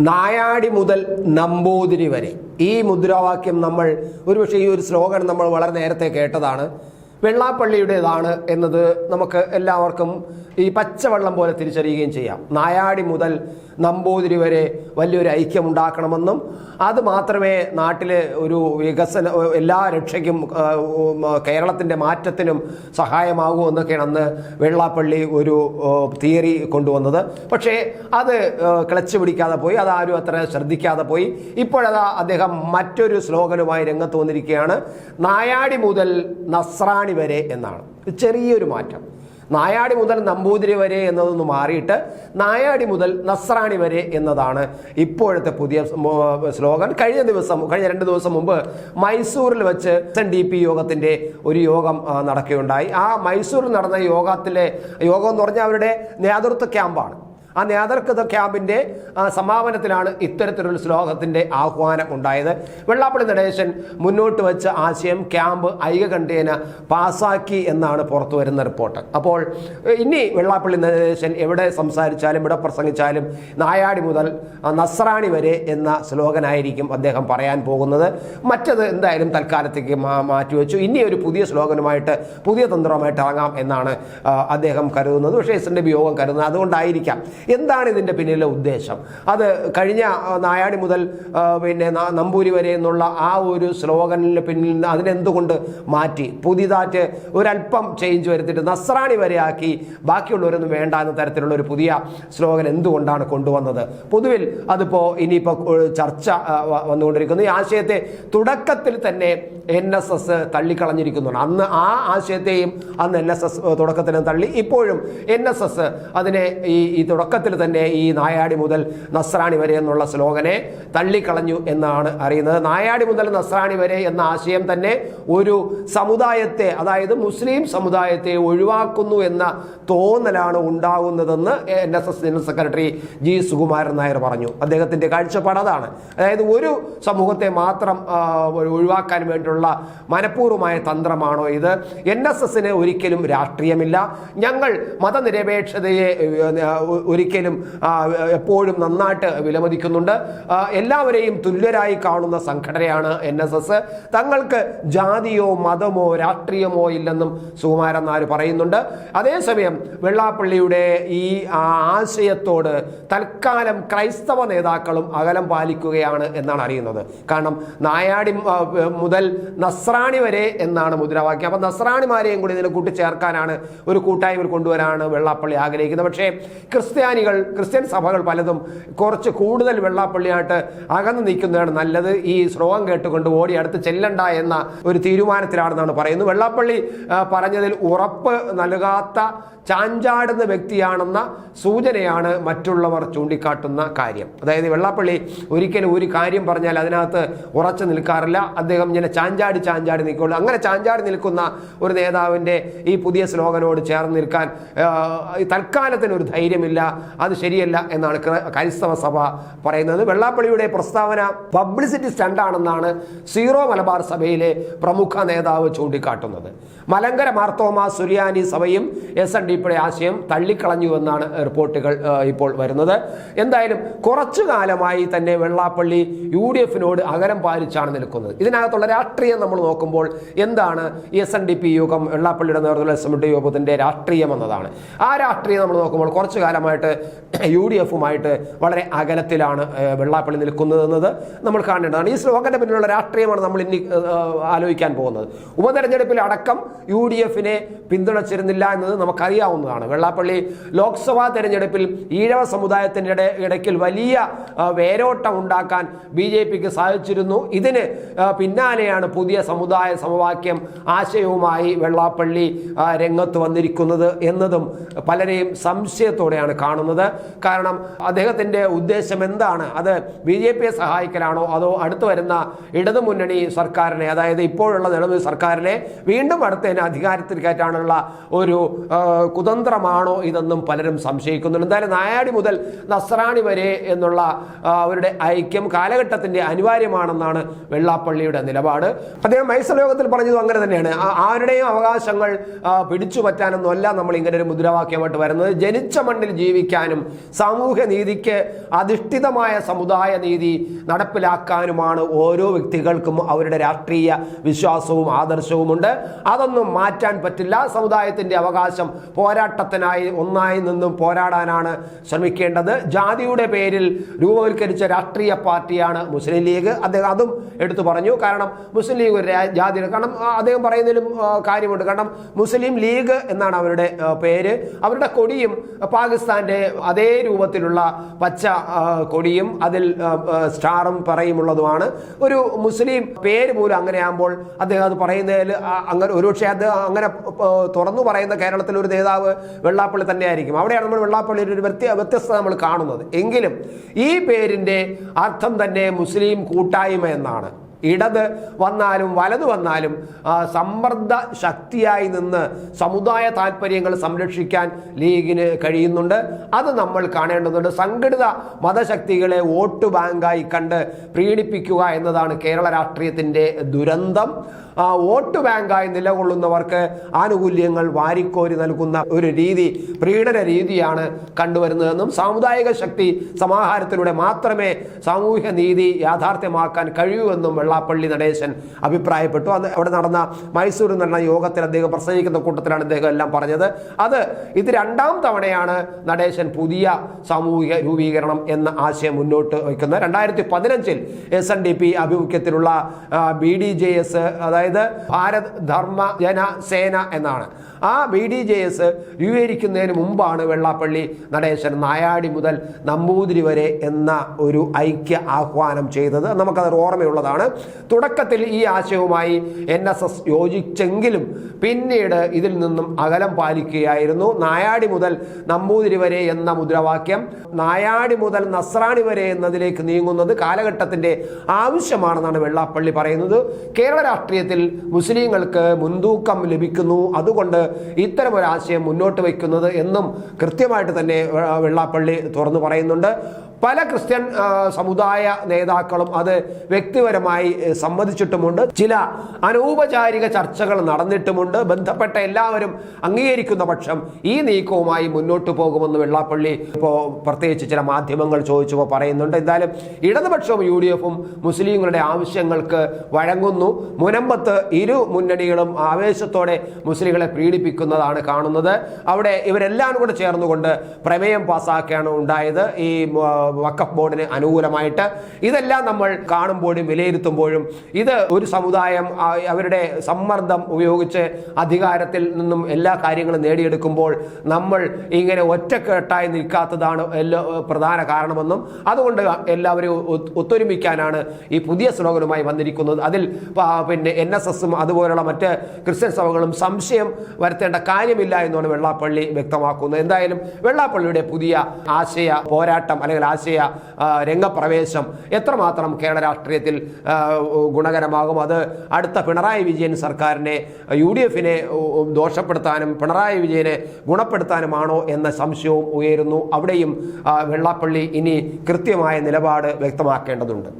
നായാടി മുതൽ നമ്പൂതിരി വരെ. ഈ മുദ്രാവാക്യം നമ്മൾ ഒരുപക്ഷെ ഈ ഒരു സ്ലോഗൻ നമ്മൾ വളരെ നേരത്തെ കേട്ടതാണ്. വെള്ളാപ്പള്ളിയുടേതാണ് എന്നത് നമുക്ക് എല്ലാവർക്കും ഈ പച്ചവെള്ളം പോലെ തിരിച്ചറിയുകയും ചെയ്യാം. നായാടി മുതൽ നമ്പൂതിരി വരെ വലിയൊരു ഐക്യം ഉണ്ടാക്കണമെന്നും അത് മാത്രമേ നാട്ടിലെ ഒരു വികസന എല്ലാ രക്ഷയ്ക്കും കേരളത്തിന്റെ മാറ്റത്തിനും സഹായമാകൂ എന്നൊക്കെയാണ് അന്ന് വെള്ളാപ്പള്ളി ഒരു തിയറി കൊണ്ടുവന്നത്. പക്ഷേ അത് കിളച്ച് പിടിക്കാതെ പോയി അത് ആരും അത്ര ശ്രദ്ധിക്കാതെ പോയി. ഇപ്പോഴതാ അദ്ദേഹം മറ്റൊരു സ്ലോഗനുമായി രംഗത്ത് വന്നിരിക്കുകയാണ്. നായാടി മുതൽ നസ്രാണി വരെ എന്നാണ്. ചെറിയൊരു മാറ്റം. നായാടി മുതൽ നമ്പൂതിരി വരെ എന്നതൊന്ന് മാറിയിട്ട് നായാടി മുതൽ നസ്രാണി വരെ എന്നതാണ് ഇപ്പോഴത്തെ പുതിയ സ്ലോഗൻ. കഴിഞ്ഞ ദിവസം കഴിഞ്ഞ രണ്ട് ദിവസം മുമ്പ് മൈസൂരിൽ വെച്ച് എൻ ഡി പി യോഗത്തിന്റെ ഒരു യോഗം നടക്കുകയുണ്ടായി. ആ മൈസൂരിൽ നടന്ന യോഗത്തിലെ യോഗം എന്ന് പറഞ്ഞാൽ അവരുടെ നേതൃത്വ ക്യാമ്പാണ്. ആ നേതൃത്വ ക്യാമ്പിന്റെ ആ, സമാപനത്തിലാണ് ഇത്തരത്തിലൊരു ശ്ലോകത്തിന്റെ ആഹ്വാനം ഉണ്ടായത്. വെള്ളാപ്പള്ളി നടേശൻ മുന്നോട്ട് വെച്ച ആശയം ക്യാമ്പ് ഐകകണ്ഠേന പാസാക്കി എന്നാണ് പുറത്തു വരുന്ന റിപ്പോർട്ട്. അപ്പോൾ ഇനി വെള്ളാപ്പള്ളി നടേശൻ എവിടെ സംസാരിച്ചാലും ഇവിടെ പ്രസംഗിച്ചാലും നായാടി മുതൽ നസ്രാണി വരെ എന്ന ശ്ലോകനായിരിക്കും അദ്ദേഹം പറയാൻ പോകുന്നത്. മറ്റത് എന്തായാലും തൽക്കാലത്തേക്ക് മാറ്റിവെച്ചു. ഇനി ഒരു പുതിയ ശ്ലോകനുമായിട്ട് പുതിയ തന്ത്രവുമായിട്ട് ഇറങ്ങാം എന്നാണ് അദ്ദേഹം കരുതുന്നത്. പക്ഷേ എസ് വിയോഗം കരുതുന്നത്. അതുകൊണ്ടായിരിക്കാം എന്താണ് ഇതിന്റെ പിന്നിലെ ഉദ്ദേശം? അത് കഴിഞ്ഞ നായാടി മുതൽ പിന്നെ നമ്പൂരി വരെ എന്നുള്ള ആ ഒരു സ്ലോഗനിന് പിന്നിൽ നിന്ന് അതിനെന്തുകൊണ്ട് മാറ്റി? പുതിയതായിട്ട് ഒരല്പം ചേഞ്ച് വരുത്തിയിട്ട് നസ്രാണി വരെ ആക്കി. ബാക്കിയുള്ളവരൊന്നും വേണ്ട എന്ന തരത്തിലുള്ള ഒരു പുതിയ സ്ലോഗൻ എന്തുകൊണ്ടാണ് കൊണ്ടുവന്നത്? പൊതുവിൽ അതിപ്പോൾ ഇനിയിപ്പോൾ ചർച്ച വന്നുകൊണ്ടിരിക്കുന്നു. ഈ ആശയത്തെ തുടക്കത്തിൽ തന്നെ എൻ എസ് എസ് തള്ളിക്കളഞ്ഞിരിക്കുന്നുണ്ട്. അന്ന് ആ ആശയത്തെയും അന്ന് എൻ എസ് എസ് തുടക്കത്തിൽ തള്ളി. ഇപ്പോഴും എൻ എസ് എസ് അതിനെ ഈ ഈ തുടക്കത്തിൽ തന്നെ ഈ നായാടി മുതൽ നസ്രാണി വരെ എന്നുള്ള സ്ലോഗനെ തള്ളിക്കളഞ്ഞു എന്നാണ് അറിയുന്നത്. നായാടി മുതൽ നസ്രാണി വരെ എന്ന ആശയം തന്നെ ഒരു സമുദായത്തെ അതായത് മുസ്ലിം സമുദായത്തെ ഒഴിവാക്കുന്നു എന്ന തോന്നലാണ് ഉണ്ടാകുന്നതെന്ന് N S S general secretary G Sukumaran Nair പറഞ്ഞു. അദ്ദേഹത്തിന്റെ കാഴ്ചപ്പാട് അതാണ്. അതായത് ഒരു സമൂഹത്തെ മാത്രം ഒഴിവാക്കാൻ വേണ്ടിയുള്ള മനഃപൂർവമായ തന്ത്രമാണോ ഇത്? എൻ എസ് എസിന് ഒരിക്കലും രാഷ്ട്രീയമില്ല. ഞങ്ങൾ മതനിരപേക്ഷതയെ ഏ, ഒരിക്കലും എപ്പോഴും നന്നായിട്ട് വിലമതിക്കുന്നുണ്ട്. എല്ലാവരെയും തുല്യരായി കാണുന്ന സംഘടനയാണ് എൻ എസ് എസ്. തങ്ങൾക്ക് ജാതിയോ മതമോ രാഷ്ട്രീയമോ ഇല്ലെന്നും സുകുമാരൻ നായർ പറയുന്നുണ്ട്. അതേസമയം വെള്ളാപ്പള്ളിയുടെ ഈ ആശയത്തോട് തൽക്കാലം ക്രൈസ്തവ നേതാക്കളും അകലം പാലിക്കുകയാണ് എന്നാണ് അറിയുന്നത്. കാരണം നായാടി മുതൽ നസ്രാണി വരെ എന്നാണ് മുദ്രാവാക്യം. അപ്പം നസ്രാണിമാരെയും കൂടി ഇതിൽ കൂട്ടിച്ചേർക്കാനാണ് ഒരു കൂട്ടായ്മ കൊണ്ടുവരാനാണ് വെള്ളാപ്പള്ളി ആഗ്രഹിക്കുന്നത്. പക്ഷേ ക്രിസ്ത്യാനികൾ ക്രിസ്ത്യൻ സഭകൾ പലതും കുറച്ച് കൂടുതൽ വെള്ളാപ്പള്ളിയായിട്ട് അകന്നു നിൽക്കുന്നതാണ് നല്ലത്. ഈ ശ്ലോകം കേട്ടുകൊണ്ട് ഓടി അടുത്ത് ചെല്ലണ്ട എന്ന ഒരു തീരുമാനത്തിലാണെന്നാണ് പറയുന്നത്. വെള്ളാപ്പള്ളി പറഞ്ഞതിൽ ഉറപ്പ് നൽകാത്ത ചാഞ്ചാടുന്ന വ്യക്തിയാണെന്ന സൂചനയാണ് മറ്റുള്ളവർ ചൂണ്ടിക്കാട്ടുന്ന കാര്യം. അതായത് വെള്ളാപ്പള്ളി ഒരിക്കലും ഒരു കാര്യം പറഞ്ഞാൽ അതിനകത്ത് ഉറച്ചു നിൽക്കാറില്ല. അദ്ദേഹം ഇങ്ങനെ ചാഞ്ചാടി ചാഞ്ചാടി നിൽക്കുള്ളൂ. അങ്ങനെ ചാഞ്ചാടി നിൽക്കുന്ന ഒരു നേതാവിന്റെ ഈ പുതിയ സ്ലോഗനോട് ചേർന്ന് നിൽക്കാൻ തൽക്കാലത്തിന് ഒരു ധൈര്യമില്ല. അത് ശരിയല്ല എന്നാണ് ക്ര- ക്രൈസ്തവ സഭ പറയുന്നത്. വെള്ളാപ്പള്ളിയുടെ പ്രസ്താവന പബ്ലിസിറ്റി സ്റ്റണ്ടാണെന്നാണ് സീറോ മലബാർ സഭയിലെ പ്രമുഖ നേതാവ് ചൂണ്ടിക്കാട്ടുന്നത്. മലങ്കര മാർത്തോമ സുരിയാനി സഭയും എസ് എൻ ഡി പിയുടെ ആശയം തള്ളിക്കളഞ്ഞു എന്നാണ് റിപ്പോർട്ടുകൾ ഇപ്പോൾ വരുന്നത്. എന്തായാലും കുറച്ചു കാലമായി തന്നെ വെള്ളാപ്പള്ളി യു ഡി എഫിനോട് അകലം പാലിച്ചാണ് നിൽക്കുന്നത്. ഇതിനകത്തുള്ള രാഷ്ട്രീയം നമ്മൾ നോക്കുമ്പോൾ എന്താണ് എസ് എൻ ഡി പി യോഗം വെള്ളാപ്പള്ളിയുടെ നേതൃത്വത്തിലുള്ള എസ് യോഗത്തിന്റെ രാഷ്ട്രീയം എന്നതാണ്. ആ രാഷ്ട്രീയം നമ്മൾ നോക്കുമ്പോൾ കുറച്ചു കാലമായിട്ട് യു ഡി എഫുമായിട്ട് വളരെ അകലത്തിലാണ് വെള്ളാപ്പള്ളി നിൽക്കുന്നതെന്നത് നമ്മൾ കാണേണ്ടതാണ്. ഈ സ്ലോഗന്റെ പിന്നിലുള്ള രാഷ്ട്രീയമാണ് നമ്മൾ ഇനി ആലോചിക്കാൻ പോകുന്നത്. ഉപതെരഞ്ഞെടുപ്പിൽ അടക്കം യു ഡി എഫിനെ പിന്തുണച്ചിരുന്നില്ല എന്നത് നമുക്കറിയാവുന്നതാണ്. വെള്ളാപ്പള്ളി ലോക്സഭാ തെരഞ്ഞെടുപ്പിൽ ഈഴവ സമുദായത്തിന്റെ ഇട ഇടയ്ക്കിൽ വലിയ വേരോട്ടം ഉണ്ടാക്കാൻ ബി ജെ പിക്ക് സാധിച്ചിരുന്നു. ഇതിന് പിന്നാലെയാണ് പുതിയ സമുദായ സമവാക്യം ആശയവുമായി വെള്ളാപ്പള്ളി രംഗത്ത് വന്നിരിക്കുന്നത് എന്നതും പലരെയും സംശയത്തോടെയാണ് കാണുന്നത്. കാരണം അദ്ദേഹത്തിന്റെ ഉദ്ദേശം എന്താണ്? അത് ബി ജെ പിയെ സഹായിക്കലാണോ? അതോ അടുത്തു വരുന്ന ഇടതുമുന്നണി സർക്കാരിനെ അതായത് ഇപ്പോഴുള്ള നിലവിൽ സർക്കാരിനെ വീണ്ടും അടുത്തതിന് അധികാരത്തിൽ കയറ്റാനുള്ള ഒരു കുതന്ത്രമാണോ ഇതെന്നും പലരും സംശയിക്കുന്നുണ്ട്. എന്തായാലും നായാടി മുതൽ നസ്രാണി വരെ എന്നുള്ള അവരുടെ ഐക്യം കാലഘട്ടത്തിന്റെ അനിവാര്യമാണെന്നാണ് വെള്ളാപ്പള്ളിയുടെ നിലപാട്. അദ്ദേഹം മൈസൂർ യോഗത്തിൽ പറഞ്ഞതും അങ്ങനെ തന്നെയാണ്. ആരുടെയും അവകാശങ്ങൾ പിടിച്ചു പറ്റാനൊന്നും അല്ല നമ്മൾ ഇങ്ങനെ ഒരു മുദ്രാവാക്യമായിട്ട് വരുന്നത്. ജനിച്ച മണ്ണിൽ ജീവിക്കുക ജീവിക്കാനും സാമൂഹ്യ നീതിക്ക് അധിഷ്ഠിതമായ സമുദായ നീതി നടപ്പിലാക്കാനുമാണ് ഓരോ വ്യക്തികൾക്കും അവരുടെ രാഷ്ട്രീയ വിശ്വാസവും ആദർശവുമുണ്ട് അതൊന്നും മാറ്റാൻ പറ്റില്ല. സമുദായത്തിന്റെ അവകാശം പോരാട്ടത്തിനായി ഒന്നായി നിന്നും പോരാടാനാണ് ശ്രമിക്കേണ്ടത്. ജാതിയുടെ പേരിൽ രൂപവൽക്കരിച്ച രാഷ്ട്രീയ പാർട്ടിയാണ് മുസ്ലിം ലീഗ്. അദ്ദേഹം അതും എടുത്തു പറഞ്ഞു. കാരണം മുസ്ലിം ലീഗ് ഒരു ജാതി കാരണം അദ്ദേഹം പറയുന്നതിലും കാര്യമുണ്ട്. കാരണം മുസ്ലിം ലീഗ് എന്നാണ് അവരുടെ പേര്. അവരുടെ കൊടിയും പാകിസ്ഥാന്റെ അതേ രൂപത്തിലുള്ള പച്ച കൊടിയും അതിൽ സ്റ്റാറും പറയുമുള്ളതുമാണ്. ഒരു മുസ്ലിം പേര് പോലും അങ്ങനെ ആകുമ്പോൾ അദ്ദേഹം അത് പറയുന്നതിൽ അങ്ങനെ ഒരുപക്ഷെ അത് അങ്ങനെ തുറന്നു പറയുന്ന കേരളത്തിലെ ഒരു നേതാവ് വെള്ളാപ്പള്ളി തന്നെയായിരിക്കും. അവിടെയാണ് നമ്മൾ വെള്ളാപ്പള്ളിയിൽ ഒരു വ്യത്യ വ്യത്യസ്തത നമ്മൾ കാണുന്നത്. എങ്കിലും ഈ പേരിന്റെ അർത്ഥം തന്നെ മുസ്ലിം കൂട്ടായ്മ എന്നാണ്. ഇടത് വന്നാലും വലത് വന്നാലും സമ്മർദ്ദ ശക്തിയായി നിന്ന് സമുദായ താല്പര്യങ്ങൾ സംരക്ഷിക്കാൻ ലീഗിന് കഴിയുന്നുണ്ട്. അത് നമ്മൾ കാണേണ്ടതുണ്ട്. സംഘടിത മതശക്തികളെ വോട്ട് ബാങ്കായി കണ്ട് പ്രീണിപ്പിക്കുക എന്നതാണ് കേരള രാഷ്ട്രീയത്തിന്റെ ദുരന്തം. വോട്ട് ബാങ്കായി നിലകൊള്ളുന്നവർക്ക് ആനുകൂല്യങ്ങൾ വാരിക്കോരി നൽകുന്ന ഒരു രീതി പ്രീണന രീതിയാണ് കണ്ടുവരുന്നതെന്നും സാമുദായിക ശക്തി സമാഹാരത്തിലൂടെ മാത്രമേ സാമൂഹ്യ നീതി യാഥാർത്ഥ്യമാക്കാൻ കഴിയൂവെന്നും വെള്ളാപ്പള്ളി നടേശൻ അഭിപ്രായപ്പെട്ടു. അത് അവിടെ നടന്ന മൈസൂരിൽ നടന്ന യോഗത്തിൽ അദ്ദേഹം പ്രസംഗിക്കുന്ന കൂട്ടത്തിലാണ് അദ്ദേഹം എല്ലാം പറഞ്ഞത്. അത് ഇത് രണ്ടാം തവണയാണ് നടേശൻ പുതിയ സാമൂഹിക രൂപീകരണം എന്ന ആശയം മുന്നോട്ട് വയ്ക്കുന്നത്. രണ്ടായിരത്തി പതിനഞ്ചിൽ എസ് എൻ ഡി പി ആഭിമുഖ്യത്തിലുള്ള ബി ഡി ജെ എസ് അതായത് ഭാരത് ധർമ്മ ജന സേന എന്നാണ്. ആ ബി ഡി ജെ എസ് രൂപീകരിക്കുന്നതിന് മുമ്പാണ് വെള്ളാപ്പള്ളി നടേശൻ നായാടി മുതൽ നമ്പൂതിരി വരെ എന്ന ഒരു ഐക്യ ആഹ്വാനം ചെയ്തത്. നമുക്കത് ഓർമ്മയുള്ളതാണ്. തുടക്കത്തിൽ ഈ ആശയവുമായി എൻ എസ് എസ് യോജിച്ചെങ്കിലും പിന്നീട് ഇതിൽ നിന്നും അകലം പാലിക്കുകയായിരുന്നു. നായാടി മുതൽ നമ്പൂതിരി വരെ എന്ന മുദ്രാവാക്യം നായാടി മുതൽ നസ്രാണി വരെ എന്നതിലേക്ക് നീങ്ങുന്നത് കാലഘട്ടത്തിന്റെ ആവശ്യമാണെന്നാണ് വെള്ളാപ്പള്ളി പറയുന്നത്. കേരള രാഷ്ട്രീയത്തിൽ മുസ്ലിങ്ങൾക്ക് മുൻതൂക്കം ലഭിക്കുന്നു. അതുകൊണ്ട് ഇത്തരമൊരാശയം മുന്നോട്ട് വയ്ക്കുന്നത് എന്നും കൃത്യമായിട്ട് തന്നെ വെള്ളാപ്പള്ളി തുറന്നു പറയുന്നുണ്ട്. പല ക്രിസ്ത്യൻ സമുദായ നേതാക്കളും അത് വ്യക്തിപരമായി സമ്മതിച്ചിട്ടുമുണ്ട്. ചില അനൗപചാരിക ചർച്ചകൾ നടന്നിട്ടുമുണ്ട്. ബന്ധപ്പെട്ട എല്ലാവരും അംഗീകരിക്കുന്ന പക്ഷം ഈ നീക്കവുമായി മുന്നോട്ട് പോകുമെന്ന് വെള്ളാപ്പള്ളി ഇപ്പോൾ പ്രത്യേകിച്ച് ചില മാധ്യമങ്ങൾ ചോദിച്ചപ്പോൾ പറയുന്നുണ്ട്. എന്തായാലും ഇടതുപക്ഷവും യു ഡി എഫും മുസ്ലിങ്ങളുടെ ആവശ്യങ്ങൾക്ക് വഴങ്ങുന്നു. മുനമ്പത്ത് ഇരു മുന്നണികളും ആവേശത്തോടെ മുസ്ലിങ്ങളെ പീഡിപ്പിക്കുന്നതാണ് കാണുന്നത്. അവിടെ ഇവരെല്ലാം കൂടെ ചേർന്നുകൊണ്ട് പ്രമേയം പാസ്സാക്കിയാണ് ഉണ്ടായത്. ഈ വഖഫ് ബോർഡിന് അനുകൂലമായിട്ട് ഇതെല്ലാം നമ്മൾ കാണുമ്പോഴും വിലയിരുത്തുമ്പോഴും ഇത് ഒരു സമുദായം അവരുടെ സമ്മർദ്ദം ഉപയോഗിച്ച് അധികാരത്തിൽ നിന്നും എല്ലാ കാര്യങ്ങളും നേടിയെടുക്കുമ്പോൾ നമ്മൾ ഇങ്ങനെ ഒറ്റക്കെട്ടായി നിൽക്കാത്തതാണ് എല്ലാ പ്രധാന കാരണമെന്നും അതുകൊണ്ട് എല്ലാവരും ഒത്തൊരുമിക്കാനാണ് ഈ പുതിയ സ്ലോഗനുമായി വന്നിരിക്കുന്നത്. അതിൽ പിന്നെ എൻ എസ് എസും അതുപോലുള്ള മറ്റ് ക്രിസ്ത്യൻ സഭകളും സംശയം വരുത്തേണ്ട കാര്യമില്ല എന്നാണ് വെള്ളാപ്പള്ളി വ്യക്തമാക്കുന്നത്. എന്തായാലും വെള്ളാപ്പള്ളിയുടെ പുതിയ ആശയ പോരാട്ടം അല്ലെങ്കിൽ ആശയ രംഗപ്രവേശം എത്രമാത്രം കേരള രാഷ്ട്രീയത്തിൽ ഗുണകരമാകും. അത് അടുത്ത പിണറായി വിജയൻ സർക്കാരിനെ യു ഡി എഫിനെ ദോഷപ്പെടുത്താനും പിണറായി വിജയനെ ഗുണപ്പെടുത്താനുമാണോ എന്ന സംശയവും ഉയരുന്നു. അവിടെയും വെള്ളാപ്പള്ളി ഇനി കൃത്യമായ നിലപാട് വ്യക്തമാക്കേണ്ടതുണ്ട്.